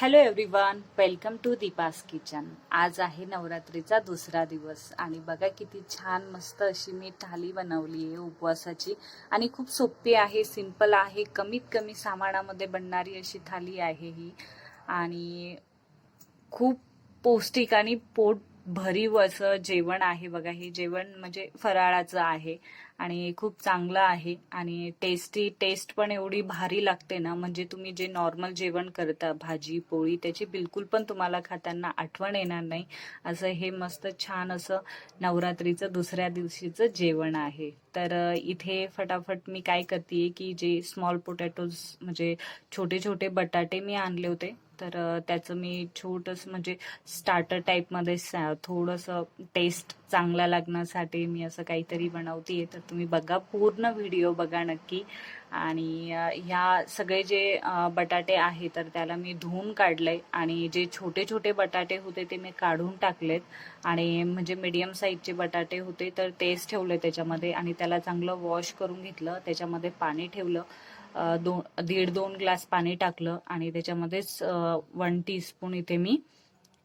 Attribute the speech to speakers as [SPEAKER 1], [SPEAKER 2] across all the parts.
[SPEAKER 1] Hello everyone welcome to Deepa's kitchen आज आहे नवरात्रीचा दुसरा दिवस आणि बघा किती छान मस्त अशी मी थाली बनवली आहे उपवासाची. आणि खूप सोपी आहे सिंपल आहे कमीत कमी सामानामध्ये बनणारी अशी थाली आहे ही. आणि खूप पौष्टिक आणि पोट भरीव असं जेवण आहे बघा हे जेवण म्हणजे फराळाचं आहे. आणि खूप चांगलं आहे. आणि टेस्टी टेस्ट पण एवढी भारी लागते ना म्हणजे तुम्ही जे नॉर्मल जेवण करता भाजी पोळी त्याची बिलकुल पण तुम्हाला खाताना आठवण येणार नाही. असं हे मस्त छान असं नवरात्रीचं दुसऱ्या दिवशीचं जेवण आहे. तर इथे फटाफट मी काय करते की जे स्मॉल पोटॅटोज म्हणजे छोटे छोटे बटाटे मी आणले होते. तर त्याचं मी छोटस म्हणजे स्टार्टर टाईपमध्ये थोडंसं टेस्ट चांगला लागण्यासाठी मी असं काहीतरी बनवते तर तुम्ही बघा पूर्ण व्हिडिओ बघा नक्की. आणि ह्या सगळे जे बटाटे आहे तर त्याला मी धुवून काढलंय. आणि जे छोटे छोटे बटाटे होते ते मी काढून टाकलेत. आणि म्हणजे मीडियम साईजचे बटाटे होते तर तेच ठेवले त्याच्यामध्ये. आणि त्याला चांगलं वॉश करून घेतलं. त्याच्यामध्ये पाणी ठेवलं. दोन दीड दोन ग्लास पाणी टाकलं. आणि त्याच्यामध्येच वन टीस्पून इथे मी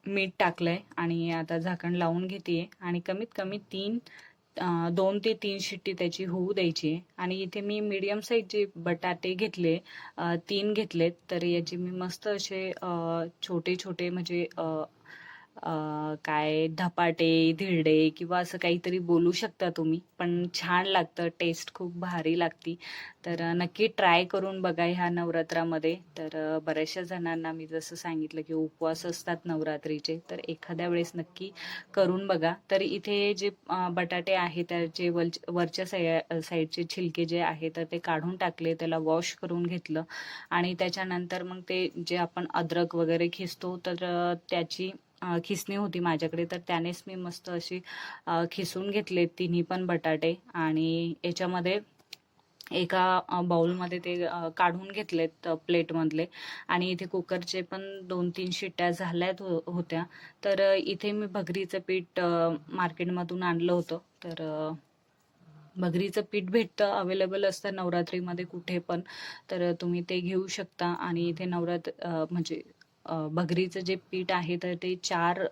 [SPEAKER 1] मीठ टाकलंय. आणि आता झाकण लावून घेते आणि कमीत कमी तीन दोन ते तीन शिट्टी त्याची होऊ द्यायची. आणि इथे मी मीडियम साईजचे बटाटे घेतले तीन घेतलेत तर याचे मी मस्त असे छोटे छोटे म्हणजे काय धपाटे धिरडे किंवा असं काहीतरी बोलू शकता तुम्ही. पण छान लागतं टेस्ट खूप भारी लागती. तर नक्की ट्राय करून बघा ह्या नवरात्रामध्ये. तर बऱ्याचशा जणांना मी जसं सांगितलं की उपवास असतात नवरात्रीचे. तर एखाद्या वेळेस नक्की करून बघा. तर इथे जे बटाटे आहेत त्याचे वल वरच्या साई साईडचे छिलके जे आहे तर ते काढून टाकले त्याला वॉश करून घेतलं. आणि त्याच्यानंतर मग ते जे आपण अद्रक वगैरे खिसतो तर त्याची खिसणी होती माझ्याकडे. तर त्यानेच मी मस्त अशी खिसून घेतले तिन्ही पण बटाटे आणि याच्यामध्ये एका बाऊलमध्ये बाउलमध्ये ते काढून घेतलेत प्लेटमधले. आणि इथे कुकरचे पण दोन तीन शिट्ट्या झाल्यात हो- होत्या. तर इथे मी भगरीचं पीठ मार्केटमधून आणलं होतं. तर भगरीचं पीठ भेटतं. अवेलेबल असतं नवरात्रीमध्ये कुठे पण. तर तुम्ही ते घेऊ शकता. आणि इथे नवरात्र म्हणजे भगरीचं जे पीठ आहे तर ते चार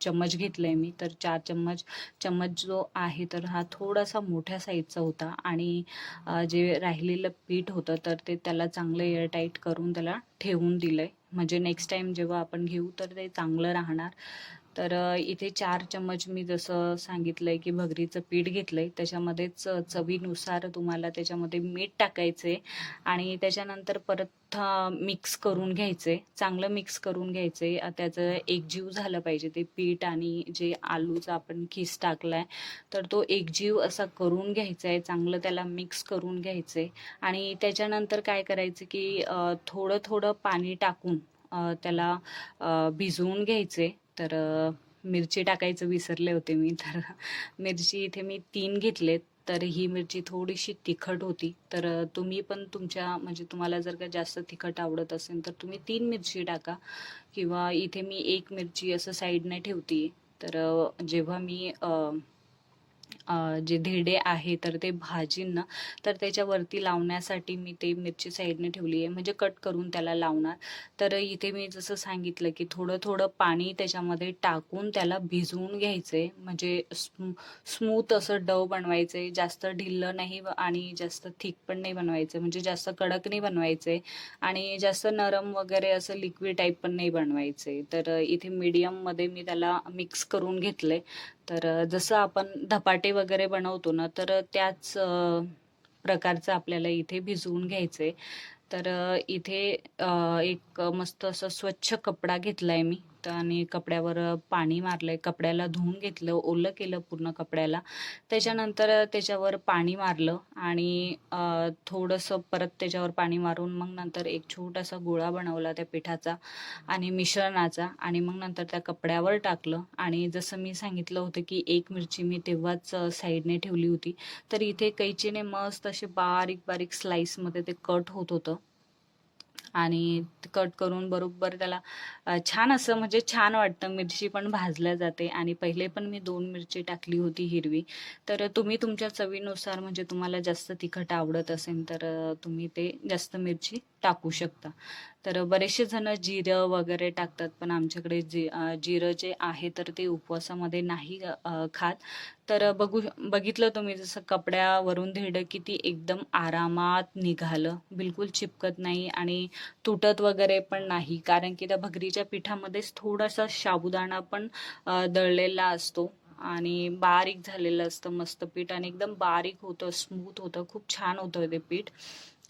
[SPEAKER 1] चम्मच घेतलं आहे मी. तर चार चम्मच चम्मच जो आहे तर हा थोडासा मोठ्या साईजचा होता. आणि जे राहिलेलं पीठ होतं तर ते त्याला चांगलं एअरटाईट करून त्याला ठेवून दिलं आहे म्हणजे नेक्स्ट टाईम जेव्हा आपण घेऊ तर ते चांगलं राहणार. तर इथे चार चम्मच मी जसं सांगितलंय की भगरीचं पीठ घेतलंय त्याच्यामध्येच चवीनुसार तुम्हाला त्याच्यामध्ये मीठ टाकायचंय आणि त्याच्यानंतर परत मिक्स करून घ्यायचे चांगलं मिक्स करून घ्यायचे. त्याचं एकजीव झालं पाहिजे ते पीठ आणि जे आलूचा आपण किस टाकलाय तर तो एकजीव असा करून घ्यायचा आहे चांगलं त्याला मिक्स करून घ्यायचंय आणि त्याच्यानंतर काय करायचं की थोडं थोडं पाणी टाकून त्याला भिजवून घ्यायचे. तर मिरची टाकायचं विसरले होते मी. तर मिरची इथे मी तीन घेतलेत. तर ही मिरची थोडीशी तिखट होती. तर तुम्ही पण तुमच्या म्हणजे तुम्हाला जर का जास्त तिखट आवडत असेल तर तुम्ही तीन मिरची टाका. किंवा इथे मी एक मिरची असं साईडने ठेवते तर जेव्हा मी जे धेडे आहे तर ते भाजींना तर त्याच्यावरती लावण्यासाठी मी ते मिरची साईडने ठेवली आहे. म्हणजे कट करून त्याला लावणार. तर इथे मी जसं सांगितलं की थोडं थोडं पाणी त्याच्यामध्ये टाकून त्याला भिजवून घ्यायचंय म्हणजे स्मूथ असं डव बनवायचंय जास्त ढिल्लं नाही आणि जास्त थिक पण नाही बनवायचं. म्हणजे जास्त कडक नाही बनवायचंय आणि जास्त नरम वगैरे असं लिक्विड टाईप पण नाही बनवायचंय तर इथे मीडियममध्ये मी त्याला मिक्स करून घेतलं आहे तर जसं आपण धपाटे वगैरे बनवतो ना तर त्याच प्रकारचं आपल्याला इथे भिजवून घ्यायचंय. तर इथे एक मस्त असं स्वच्छ कपडा घेतलाय मी. तर आणि कपड्यावर पाणी मारलंय. कपड्याला धुवून घेतलं ओलं केलं पूर्ण कपड्याला. त्याच्यानंतर त्याच्यावर पाणी मारलं आणि थोडंसं परत त्याच्यावर पाणी मारून मग नंतर एक छोटासा गोळा बनवला त्या पिठाचा आणि मिश्रणाचा आणि मग नंतर त्या कपड्यावर टाकलं. आणि जसं मी सांगितलं होतं की एक मिरची मी तेव्हाच साईडने ठेवली होती. तर इथे कैचीने मस्त असे बारीक बारीक स्लाइसमध्ये ते कट होत होतं. आणि कट करून बरोबर त्याला छान असं म्हणजे छान वाटतं. मिरची पण भाजल्या जाते आणि पहिले पण मी दोन मिरची टाकली होती हिरवी. तर तुम्ही तुमच्या चवीनुसार म्हणजे तुम्हाला जास्त तिखट आवडत असेल तर तुम्ही ते जास्त मिरची टाकू शकता. तर बरेचसे जण जिरं वगैरे टाकतात पण आमच्याकडे जी जिरं जे आहे तर ते उपवासामध्ये नाही खात. तर बघू बघितलं तुम्ही जसं कपड्यावरून धिरडं किती एकदम आरामात निघालं. बिलकुल चिपकत नाही आणि तुटत वगैरे पण नाही. कारण की त्या भगरीच्या पिठामध्येच थोडासा साबुदाणा पण दळलेला असतो. आणि बारीक झालेलं असतं मस्त पीठ आणि एकदम बारीक होतं स्मूथ होतं. खूप छान होतं ते पीठ.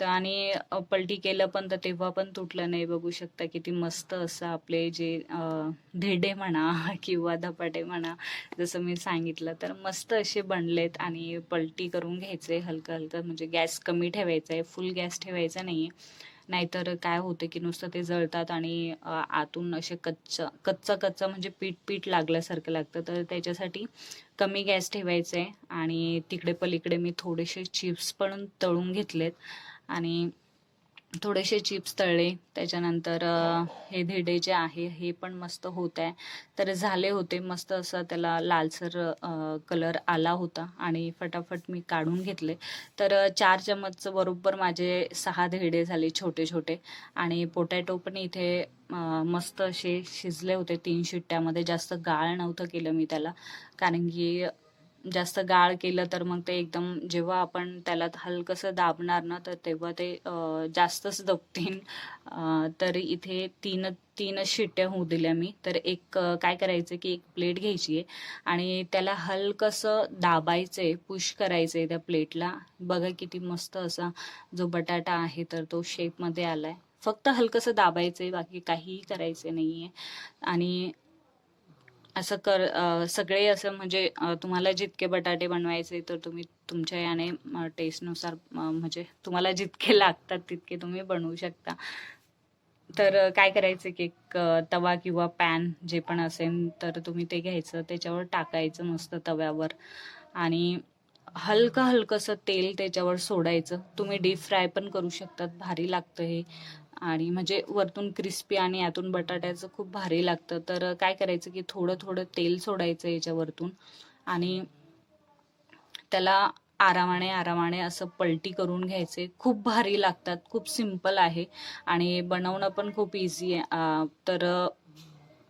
[SPEAKER 1] तर आणि पलटी केलं पण तर तेव्हा पण तुटलं नाही. बघू शकता किती मस्त असं आपले जे धेडे म्हणा किंवा धपाटे म्हणा जसं मी सांगितलं. तर मस्त असे बनलेत आणि पलटी करून घ्यायचे हलकं हलकं. म्हणजे गॅस कमी ठेवायचा आहे. फुल गॅस ठेवायचा नाही आहे नाहीतर काय होतं की नुसतं ते जळतात आणि आतून असे कच्च कच्चं कच्चं म्हणजे पीठ पीठ लागल्यासारखं लागतं. तर त्याच्यासाठी कमी गॅस ठेवायचं आहे आणि तिकडे पलीकडे मी थोडेसे चिप्स पण तळून घेतलेत आणि थोडेसे चिप्स तळले. त्याच्यानंतर हे धेडे जे आहे हे पण मस्त होत आहे. तर झाले होते मस्त असं त्याला लालसर कलर आला होता आणि फटाफट मी काढून घेतले. तर चार चमच बरोबर माझे सहा धेडे झाले छोटे छोटे आणि पोटॅटो पण इथे मस्त असे शिजले होते. तीन शिट्ट्यामध्ये जास्त गाळ नव्हतं केलं मी त्याला. कारण की जास्त गाळ केलं तर मग ते एकदम जेव्हा आपण त्याला हलकंसं दाबणार ना तर तेव्हा ते जास्तच दबतील तर इथे तीन तीनच शिट्ट्या होऊ दिल्या मी. तर एक काय करायचं की एक प्लेट घ्यायची आहे आणि त्याला हलकंसं दाबायचंय पुश करायचंय त्या प्लेटला. बघा किती मस्त असा जो बटाटा आहे तर तो शेपमध्ये आलाय. फक्त हलकंसं दाबायचंय बाकी काहीही करायचं नाही आहे आणि असं कर अ, सगळे असं म्हणजे अ, तुम्हाला जितके बटाटे बनवायचे तर तुम्ही तुमच्या याने टेस्टनुसार म्हणजे तुम्हाला जितके लागतात तितके तुम्ही बनवू शकता. तर काय करायचं की एक तवा किंवा पॅन जे पण असेल तर तुम्ही ते घ्यायचं त्याच्यावर टाकायचं मस्त तव्यावर. आणि हलकं हलकंसं तेल त्याच्यावर सोडायचं. तुम्ही डीप फ्राय पण करू शकतात भारी लागतं हे. आणि म्हणजे वरतून क्रिस्पी आणि यातून बटाट्याचं खूप भारी लागतं. तर काय करायचं की थोडं थोडं तेल सोडायचं याच्यावरतून आणि त्याला आरामाने आरामाने असं पलटी करून घ्यायचे. खूप भारी लागतात खूप सिंपल आहे आणि बनवणं पण खूप इझी आहे. तर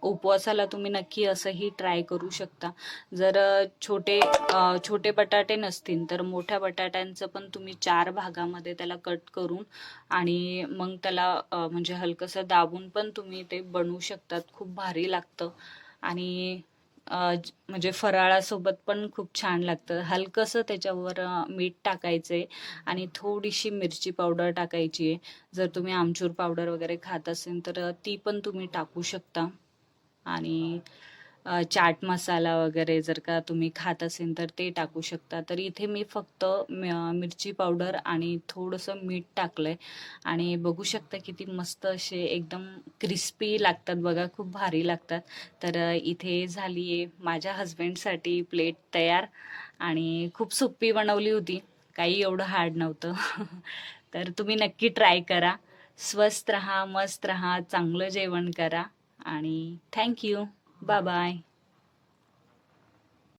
[SPEAKER 1] उपवासाला तुम्ही नक्की असंही ट्राय करू शकता. जर छोटे छोटे बटाटे नसतील तर मोठ्या बटाट्यांचं पण तुम्ही चार भागामध्ये त्याला कट करून आणि मग त्याला म्हणजे हलकंसं दाबून पण तुम्ही ते बनवू शकतात. खूप भारी लागतं. आणि म्हणजे फराळासोबत पण खूप छान लागतं. हलकंसं त्याच्यावर मीठ टाकायचंय आणि थोडीशी मिरची पावडर टाकायची आहे. जर तुम्ही आमचूर पावडर वगैरे खात असेल तर ती पण तुम्ही टाकू शकता. आणि चाट मसाला वगैरे जर का तुम्ही खात असेल तर ते टाकू शकता. तर इथे मी फक्त म- मिरची पावडर आणि थोडंसं मीठ टाकलंय. आणि बघू शकता किती मस्त असे एकदम क्रिस्पी लागतात बघा खूप भारी लागतात. तर इथे झाली आहे माझ्या हस्बंडसाठी प्लेट तयार आणि खूप सोपी बनवली होती. काही एवढं हार्ड नव्हतं. तर तुम्ही नक्की ट्राय करा. स्वस्त रहा मस्त रहा चांगलं जेवण करा. आणि थँक्यू बाय बाय.